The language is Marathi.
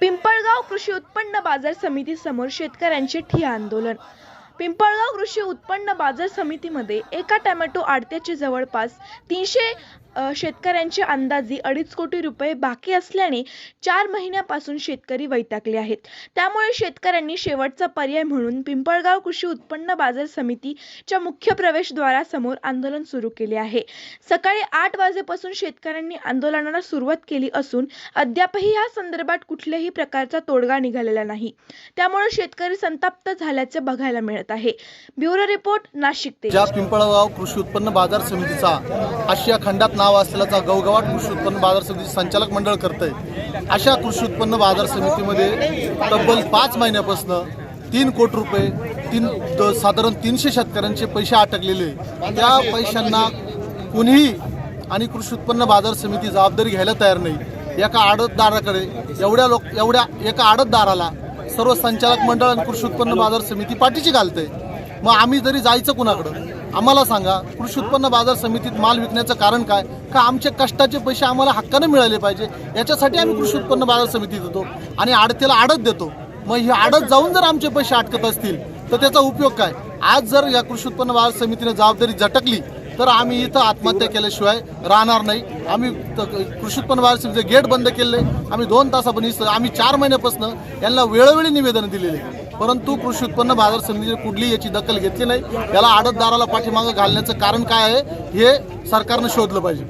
पिंपळगाव कृषी उत्पन्न बाजार समिती समोर शेतकऱ्यांचे ठिय्या आंदोलन. पिंपळगाव कृषी उत्पन्न बाजार समितीमध्ये एका टोमॅटो आडत्याचे जवळपास तीनशे शेतकऱ्यांचे अंदाजे अडीच कोटी रुपये बाकी असल्याने चार महिन्यापासून शेतकरी वैतागले आहेत. त्यामुळे शेतकऱ्यांनी शेवटचा पर्याय म्हणून पिंपळगाव कृषी उत्पन्न बाजार समितीच्या मुख्य प्रवेशद्वारासमोर आंदोलन सुरू केले आहे. सकाळी आठ वाजेपासून शेतकऱ्यांनी आंदोलनाला सुरुवात केली असून अद्यापही या संदर्भात कुठल्याही प्रकारचा तोडगा निघालेला नाही. त्यामुळे शेतकरी संतप्त झाल्याचे बघायला मिळत आहे. ब्युरो रिपोर्ट नाशिक ते. पिंपळगाव कृषी उत्पन्न बाजार समितीचा आशिया खंडात नाव असलेला गवगवाट कृषी उत्पन्न बाजार समिती संचालक मंडळ करतंय. अशा कृषी उत्पन्न बाजार समितीमध्ये तब्बल पाच महिन्यापासून तीन कोटी रुपये तीन द- साधारण तीनशे शेतकऱ्यांचे पैसे अटकलेले त्या पैशांना कुणीही आणि कृषी उत्पन्न बाजार समिती जबाबदारी घ्यायला तयार नाही. एका आडतदाराकडे एवढ्या लोक एवढ्या एका आडतदाराला सर्व संचालक मंडळ आणि कृषी उत्पन्न बाजार समिती पाठीची घालते मग आम्ही जरी जायचं कुणाकडं आम्हाला सांगा कृषी उत्पन्न बाजार समितीत माल विकण्याचं कारण काय? का आमचे कष्टाचे पैसे आम्हाला हक्काने मिळाले पाहिजे? याच्यासाठी आम्ही कृषी उत्पन्न बाजार समितीत येतो आणि आडतीला आडत देतो. मग ही आडत जाऊन जर आमचे पैसे अटकत असतील तर त्याचा उपयोग काय? आज जर या कृषी उत्पन्न बाजार समितीने जबाबदारी झटकली तर आम्ही इथं आत्महत्या केल्याशिवाय राहणार नाही. आम्ही कृषी उत्पन्न बाजार समितीचे गेट बंद केले. आम्ही दोन तासापर्यंत आम्ही चार महिन्यापासून यांना वेळोवेळी निवेदन दिलेले. परंतु कृषी उत्पन्न बाजार समितीने कुठलीही याची दखल घेतली नाही. याला आडतदाराला पाठीमागं घालण्याचं कारण काय आहे हे सरकारनं शोधलं पाहिजे.